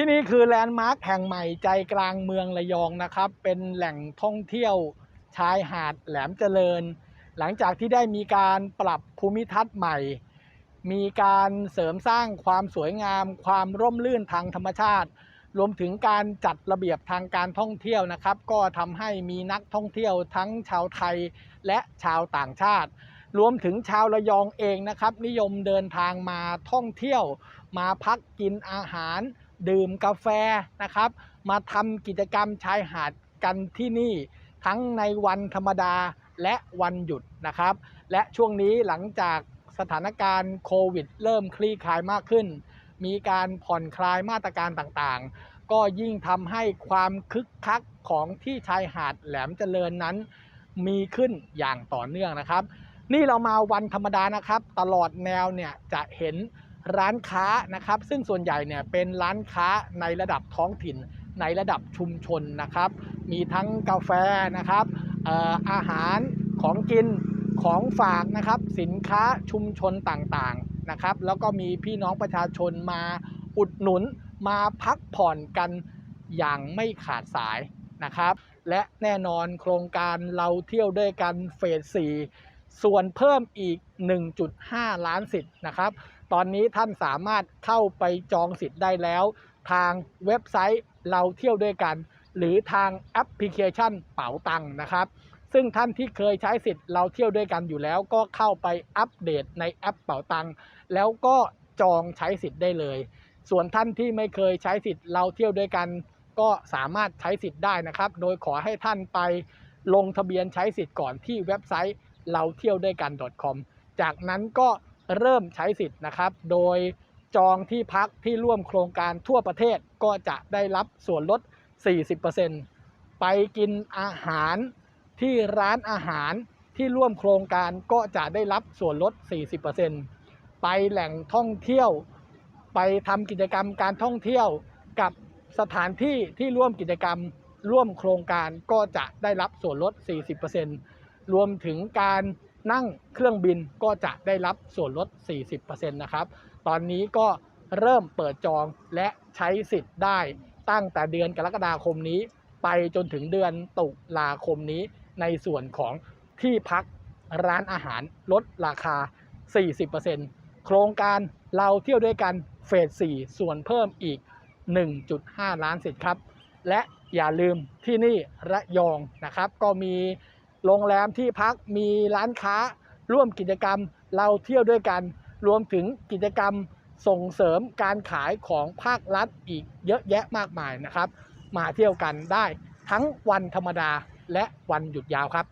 ที่นี่คือแลนด์มาร์คแห่งใหม่ใจกลางเมืองระยองนะครับ เป็นแหล่งท่องเที่ยวชายหาดแหลมเจริญ หลังจากที่ได้มีการปรับภูมิทัศน์ใหม่ มีการเสริมสร้างความสวยงาม ความร่มรื่นทางธรรมชาติ รวมถึงการจัดระเบียบทางการท่องเที่ยวนะครับ ก็ทำให้มีนักท่องเที่ยวทั้งชาวไทยและชาวต่างชาติ รวมถึงชาวระยองเองนะครับ นิยมเดินทางมาท่องเที่ยว มาพักกินอาหาร ดื่มกาแฟนะครับ มาทำกิจกรรมชายหาดกันที่นี่ ทั้งในวันธรรมดาและวันหยุดนะครับ และช่วงนี้หลังจากสถานการณ์โควิด เริ่มคลี่คลายมากขึ้น มีการผ่อนคลายมาตรการต่างๆ ก็ยิ่งทำให้ความคึกคักของที่ชายหาดแหลมเจริญนั้น มีขึ้นอย่างต่อเนื่องนะครับ นี่เรามาวันธรรมดานะครับ ตลอดแนวเนี่ยจะเห็น ร้านค้านะครับ ซึ่งส่วนใหญ่เนี่ยเป็นร้านค้าในระดับท้องถิ่น ในระดับชุมชนนะครับ มีทั้งกาแฟนะครับเอ่ออาหารของกินของฝากนะครับสินค้าชุมชนต่างๆนะครับ แล้วก็มีพี่น้องประชาชนมาอุดหนุนมาพักผ่อนกันอย่างไม่ขาดสายนะครับ และแน่นอนโครงการเราเที่ยวด้วยกันเฟส 4 ส่วนเพิ่มอีก 1.5 ล้านสิทธิ์นะครับ ตอนนี้ท่านสามารถเข้าไปจองสิทธิ์ได้แล้ว ทางเว็บไซต์เราเที่ยวด้วยกัน หรือทางแอปพลิเคชันเป๋าตังค์นะครับ ซึ่งท่านที่เคยใช้สิทธิ์เราเที่ยวด้วยกันอยู่แล้ว ก็เข้าไปอัปเดตในแอปเป๋าตังค์แล้วก็จองใช้สิทธิ์ได้เลย ส่วนท่านที่ไม่เคยใช้สิทธิ์เราเที่ยวด้วยกัน ก็สามารถใช้สิทธิ์ได้นะครับ โดยขอให้ท่านไปลงทะเบียนใช้สิทธิ์ก่อนที่เว็บไซต์เราเที่ยวด้วยกัน .com จากนั้นก็ เริ่มใช้สิทธิ์นะครับ โดยจองที่พักที่ร่วมโครงการทั่วประเทศก็จะได้รับส่วนลด 40%ไปกินอาหารที่ร้านอาหารที่ร่วมโครงการก็จะได้รับส่วนลด 40%ไปแหล่งท่องเที่ยว ไปทำกิจกรรมการท่องเที่ยวกับสถานที่ที่ร่วมกิจกรรมร่วมโครงการก็จะได้รับส่วนลด 40%รวมถึงการ นั่งเครื่องบินก็จะได้รับส่วนลด 40%นะครับ ตอนนี้ก็เริ่มเปิดจองและใช้สิทธิ์ได้ตั้งแต่เดือนกรกฎาคมนี้ ไปจนถึงเดือนตุลาคมนี้ ในส่วนของที่พักร้านอาหารลดราคา 40%โครงการเราเที่ยวด้วยกันเฟส 4 ส่วนเพิ่มอีก 1.5 ล้านสิทธิ์ครับ และอย่าลืมที่นี่ระยองนะครับ ก็มี โรงแรมที่พักมีร้านค้า ร่วมกิจกรรมเราเที่ยวด้วยกัน รวมถึงกิจกรรมส่งเสริมการขายของภาครัฐอีกเยอะแยะมากมายนะครับ มาเที่ยวกันได้ทั้งวันธรรมดาและวันหยุดยาวครับ